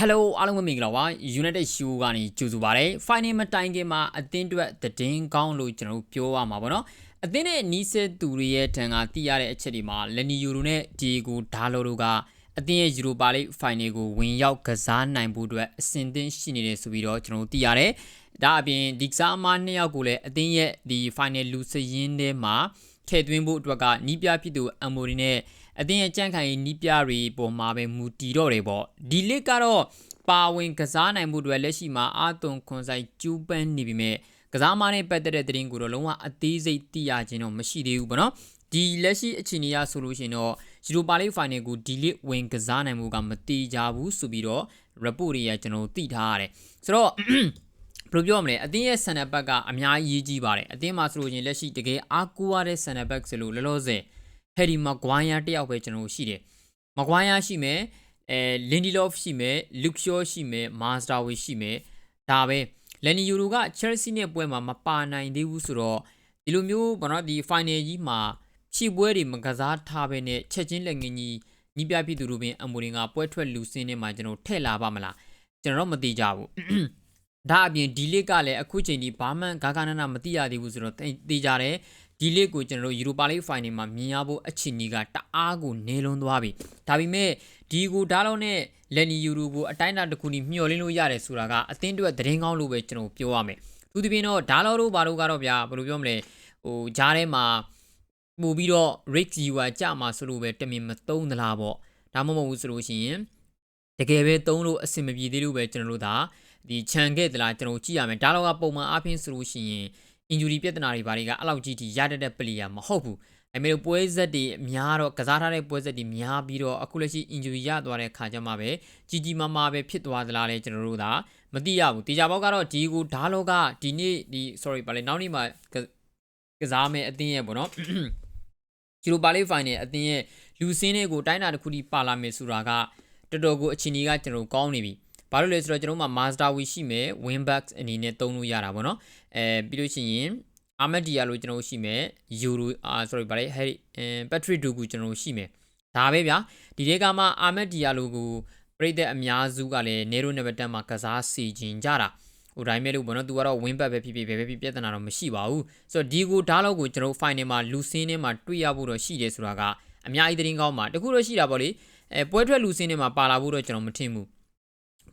Hello အားလုံးပဲမင်္ဂလာပါ United Show ကနေကြိုဆိုပါရစေ Final မတိုင်ခင်မှာအသင်းအတွက်သတင်းကောင်းလို့ကျွန်တော်တို့ပြောရမှာပေါ့နော်အသင်းနဲ့နီးစပ်သူတွေရဲ့တန်ကသိရတဲ့အချက်တွေမှာလနီယူရိုနဲ့ဒီဂိုဒါလိုတို့ကအသင်းရဲ့ Europa League Final ကိုဝင်ရောက်ကစားနိုင်ဖို့အတွက်အဆင်သင့်ရှိနေတယ်ဆိုပြီးတော့ကျွန်တော်တို့သိရတယ်ဒါအပြင်ဒီကစားအမနှစ်ယောက်ကိုလည်းအသင်းရဲ့ဒီ Final လူစရင်းထဲမှာထည့်သွင်းဖို့အတွက်ကနီးပြဖြစ်သူအမိုရီနဲ့ အသင်းရဲ့ကြန့်ခိုင်နီးပြတွေပေါ်မှာပဲမူတည်တော့တယ်ပေါ့ဒီလစ်ကတော့ပါဝင်ကစားနိုင်မှုတွေလက်ရှိမှာအာသွန်ခွန်ဆိုင်ကျူးပန်းနေပြီမဲ့ကစားမနဲ့ပတ်သက်တဲ့သတင်းကိုတော့လုံးဝအသေးစိတ်သိရခြင်းတော့မရှိသေးဘူးပေါ့နော်ဒီလက်ရှိအခြေအနေအရဆိုလို့ရှိရင်တော့ယူရိုပါလိဖိုင်နယ်ကိုဒီလစ်ဝင်ကစားနိုင်မှုကမတိကြဘူးဆိုပြီးတော့ report တွေကကျွန်တော်သိထားရတယ်ဆိုတော့ဘယ်လိုပြောမလဲအသင်းရဲ့ center back ကအများကြီးရေးကြီးပါတယ်အသင်းမှာဆိုလို့ရင်လက်ရှိတကယ်အားကိုးရတဲ့ center back ဆိုလို့လောလောဆယ် Harry Maguire တယောက်ပဲကျွန်တော်ရှိတယ် Maguire ရှိမယ်အဲ Lindelof ရှိမယ် Luke Shaw ရှိမယ် Masterway ရှိမယ်ဒါပဲ Lenny Yoro က Chelsea နဲ့ပွဲမှာမပါနိုင်သေးဘူးဆိုတော့ဒီလိုမျိုးဘာလို့ဒီ final ကြီးမှာဖြည့်ပွဲတွေမကစားထားဘဲနဲ့ချက်ချင်းလက်ငင်းကြီးညီးပြဖြစ်သူတို့ပင်အမိုရင်ကပွဲထွက်လူစင်းနဲ့မှာကျွန်တော်ထည့်လာပါမလားကျွန်တော်မသိကြဘူးဒါအပြင်ဒီလစ်ကလည်းအခုချိန်ဒီဘာမှဂါဂနာနာမသိရသေးဘူးဆိုတော့သိကြတယ် ဒီလစ်ကိုကျွန်တော်တို့ယူရိုပါလိဖိုင်နယ်မှာမြင်ရဖို့အခြေအနေကတအားကိုနေလွန်သွားပြီဒါပေမဲ့ဒီကိုဒါလုံးနဲ့လက်နီယူရိုကိုအတိုင်းအတာတစ်ခုနီမျှော်လင့်လို့ရတယ်ဆိုတာကအသင်းအတွက်သတင်းကောင်းလို့ပဲကျွန်တော်ပြောရမယ်သူဒီပြင်တော့ဒါလောတို့ဘာလို့ကတော့ဗျာဘယ်လိုပြောမလဲဟိုဂျားထဲမှာပို့ပြီးတော့ Rick Ziwa ကြမှာဆိုလို့ပဲတမင်မသုံးသလားပေါ့ဒါမှမဟုတ်ဘူးဆိုလို့ရှိရင်တကယ်ပဲသုံးလို့အဆင်မပြေသေးလို့ပဲကျွန်တော်တို့ဒါဒီခြံခဲ့သလားကျွန်တော်ကြည့်ရမယ်ဒါလောကပုံမှန်အားဖြင့်ဆိုလို့ရှိရင် injury ပြဿနာတွေဘာတွေကအဲ့လောက်ကြီးကြီးရတတ်တဲ့ player မဟုတ်ဘူးအမေတို့ပွဲဆက်တွေများတော့ကစားထားတဲ့ပွဲဆက်တွေများပြီးတော့အခုလက်ရှိ injury ရသွားတဲ့ခါကျမှပဲကြီးကြီးမားမားပဲဖြစ်သွားသလားလဲကျွန်တော်တို့ကမသိရဘူးတေချာဘောက်ကတော့ဒီကိုဓာလောကဒီနေ့ဒီ sorry ပါလေနောက်နေ့မှာကစားမယ်အသင်းရဲ့ပေါ့နော်ဂျီရိုပါလိဖိုင်နယ်အသင်းရဲ့လူစင်းတွေကိုတိုင်းတာတစ်ခုထိပါလာမယ်ဆိုတာကတော်တော်ကိုအချင်းကြီးကကျွန်တော်ကောင်းနေပြီ ဘာလို့လဲဆိုတော့ကျွန်တော်မှာ Master Wii ရှိမယ် Winbacks အနေနဲ့သုံးလို့ရတာပေါ့နော်အဲပြီးလို့ရှိရင်အာမက်ဒီယာလို့ကျွန်တော်ရှိမယ်ယူရိုအာ sorry ဗါလေဟဲ့ပက်ထရစ်ဒူကူကျွန်တော်ရှိမယ်ဒါပဲဗျာဒီတဲကမှအာမက်ဒီယာလို့ကိုပြိသက်အများစုကလည်းနေရိုနံပါတ်10မှာကစားစီခြင်းကြတာဟိုတိုင်းမဲ့လို့ပေါ့နော် तू ကတော့ win back ပဲဖြစ်ဖြစ်ပဲပဲဖြစ်ပြဿနာတော့မရှိပါဘူးဆိုတော့ဒီကိုဒါလောက်ကိုကျွန်တော် final မှာလူစင်းထဲမှာတွေ့ရဖို့တော့ရှိတယ်ဆိုတာကအများကြီးသတင်းကောင်းပါတခုတော့ရှိတာပေါ့လေအဲပွဲထွက်လူစင်းထဲမှာပါလာဖို့တော့ကျွန်တော်မထင်ဘူး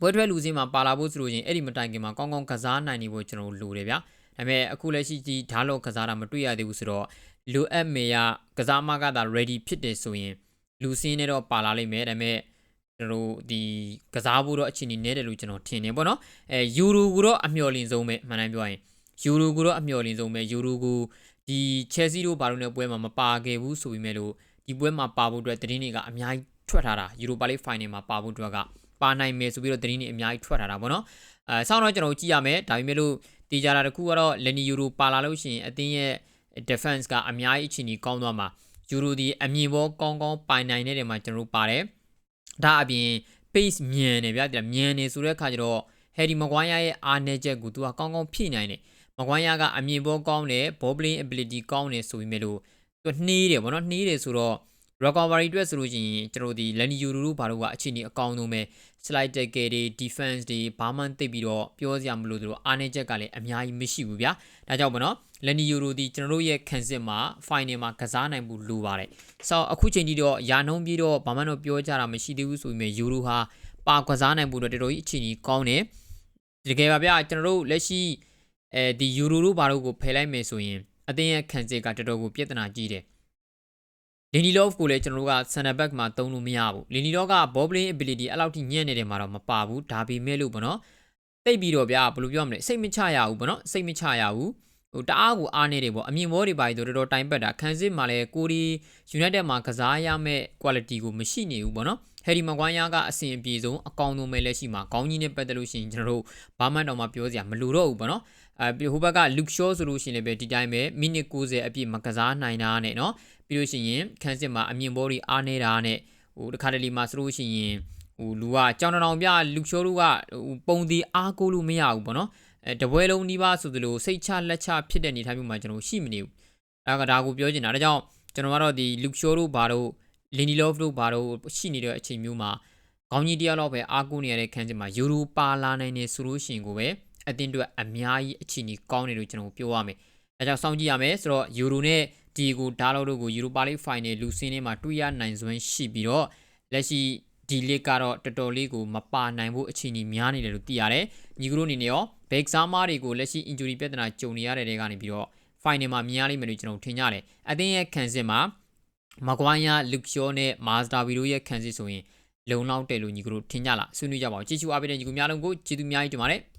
ပွဲထွက်လူစင်းမှာပါလာဖို့ဆိုလို့ချင်းအဲ့ဒီမတိုင်ခင်မှာကောင်းကောင်းကစားနိုင်နေဖို့ကျွန်တော်လိုတယ်ဗျာဒါပေမဲ့အခုလက်ရှိကြီးဓာတ်လောကစားတာမတွေ့ရသေးဘူးဆိုတော့လိုအပ်မေရကစားမကသာ ready ဖြစ်တယ်ဆိုရင်လူစင်းနဲ့တော့ပါလာလိမ့်မယ်ဒါပေမဲ့ကျွန်တော်ဒီကစားဖို့တော့အချိန်နေတယ်လို့ကျွန်တော်ထင်တယ်ပေါ့နော်အဲယူရိုကိုတော့အမျှော်လင့်ဆုံးပဲမှန်တိုင်းပြောရင်ယူရိုကိုတော့အမျှော်လင့်ဆုံးပဲယူရိုကိုဒီချယ်ဆီတို့ဘာလို့လဲပွဲမှာမပါခဲ့ဘူးဆိုပြီးမဲ့လို့ဒီပွဲမှာပါဖို့အတွက်သတင်းတွေကအများကြီးထွက်ထားတာယူရိုပါလိဖိုင်နယ်မှာပါဖို့အတွက်က ပါနိုင်မယ်ဆိုပြီးတော့သတင်းတွေအများကြီးထွက်ထားတာပေါ့နော်အဲဆောင်းတော့ကျွန်တော်ကြည့်ရမယ်ဒါပေမဲ့လို့တေချာတာတခုကတော့လနီယူရိုပါလာလို့ရှိရင်အသင်းရဲ့ defense ကအများကြီးအချိန်ကြီးကောင်းသွားမှာယူရိုဒီအမြင်ပေါ်ကောင်းကောင်းပိုင်နိုင်တဲ့နေရာမှာကျွန်တော်တို့ပါတယ်ဒါအပြင် pace မြန်နေဗျာမြန်နေဆိုတဲ့အခါကျတော့ Harry Maguire ရဲ့အားနည်းချက်ကိုသူကကောင်းကောင်းဖြည့်နိုင်တယ်မကွိုင်းယာကအမြင်ပေါ်ကောင်းတယ် ball playing ability ကောင်းတယ်ဆိုပြီးမြဲလို့သူနှီးတယ်ဗောနော်နှီးတယ်ဆိုတော့ recovery အတွက်ဆိုလို့ရှိရင်ကျွန်တော်ဒီ Lenny Yuru တို့ဘာလို့ကအခြေအနေအကောင်းဆုံးပဲ slide tackle တွေ defense တွေဘာမှသိပြီးတော့ပြောစရာမလိုသလိုအားနည်းချက်ကလည်းအများကြီးမရှိဘူးဗျာဒါကြောင့်မနော် Lenny Yuru ဒီကျွန်တော်တို့ရဲ့ခံစစ်မှာ final မှာကစားနိုင်မှုလိုပါတယ်ဆိုတော့အခုချိန်ကြီးတော့ရာနှုံးပြီးတော့ဘာမှတော့ပြောကြတာမရှိသေးဘူးဆိုပေမဲ့ Yuru ဟာပါကစားနိုင်မှုတော့တော်တော်ကြီးအခြေအနေကောင်းတယ်တကယ်ပါဗျာကျွန်တော်တို့လက်ရှိအဲဒီ Euro တို့ဘာလို့ကိုဖယ်လိုက်မယ်ဆိုရင်အသင်းရဲ့ခံစစ်ကတော်တော်ကိုပြဿနာကြီးတယ် လီနီလော့ဖ်ကိုလည်းကျွန်တော်တို့က center back မှာသုံးလို့မရဘူးလီနီလော့က ball playing ability အဲ့လောက်ထိညံ့နေတယ်မှာတော့မပါဘူးဒါပေမဲ့လို့ပေါ့နော်တိတ်ပြီးတော့ဗျာဘယ်လိုပြောမလဲစိတ်မချရဘူးပေါ့နော်စိတ်မချရဘူးဟိုတအားကိုအားနေတယ်ပေါ့အမြင်မောတွေပါတော့တော်တော်တိုင်ပတ်တာခန်းစစ်မှာလည်းကိုဒီ United မှာကစားရမယ့် quality ကိုမရှိနေဘူးပေါ့နော် ဟယ်ရီမကွိုင်းယားကအဆင်အပြေဆုံးအကောင်ဆုံးပဲလက်ရှိမှာခေါင်းကြီးနဲ့ပတ်သက်လို့ရှိရင်ကျွန်တော်တို့ဘာမှတော့မပြောစရာမလိုတော့ဘူးပေါ့နော်အဲဟိုဘက်က Luke Shaw ဆိုလို့ရှိရင်လည်းပဲဒီတိုင်းပဲမိနစ်90အပြည့်မကစားနိုင်တာနဲ့နော်ပြီးလို့ရှိရင်ခန်းစစ်မှာအမြင်ဘောတွေအားနေတာနဲ့ဟိုတခါတလေမှာဆိုလို့ရှိရင်ဟိုလူကကြောင်တောင်ပြ Luke Shaw တို့ကဟိုပုံသေးအားကိုးလို့မရဘူးပေါ့နော်အဲတပွဲလုံးနီးပါးဆိုသလိုစိတ်ချလက်ချဖြစ်တဲ့အနေအထားမျိုးမှာကျွန်တော်ရှိမနေဘူးအဲကဒါကိုပြောချင်တာဒါကြောင့်ကျွန်တော်ကတော့ဒီ Luke Shaw တို့ဘာတို့ Lindelof တို့ဘာတို့ရှိနေတဲ့အချိန်မျိုးမှာခေါင်းကြီးတရားတော့ပဲအားကိုးနေရတဲ့ခန်းစဉ်မှာယူရိုပါလာနိုင်နေဆိုလို့ရှိရင်ကိုပဲအသင်းအတွက်အများကြီးအခြေအနေကောင်းတယ်လို့ကျွန်တော်ပြောရမယ်။ဒါကြောင့်စောင့်ကြည့်ရမယ်ဆိုတော့ယူရိုနဲ့ဒီကိုဒါလောက်တို့ကိုယူရိုပါလိဖိုင်နယ်လူစင်းထဲမှာတွေ့ရနိုင်စွမ်းရှိပြီးတော့လက်ရှိဒီလစ်ကတော့တော်တော်လေးကိုမပါနိုင်ဖို့အခြေအနေများနေတယ်လို့သိရတယ်။ညီကတို့အနေနဲ့ရောဘက်ဆာမားတွေကိုလက်ရှိ injury ပြဿနာကြုံနေရတဲ့တဲကနေပြီးတော့ final မှာမြင်ရလိမ့်မယ်လို့ကျွန်တော်ထင်ကြတယ်။အသင်းရဲ့ခံစစ်မှာ မကွိုင်းယာလူကယောနဲ့မာစတာဗီတို့ရဲ့ခံစစ်ဆိုရင်လုံလောက်တယ်လို့ညီကတို့ထင်ကြလားဆွေးနွေးကြပါဦးကြည့်ရှုအားပေးတဲ့ညီကများလုံးကိုကျေးဇူးအများကြီးတင်ပါတယ်။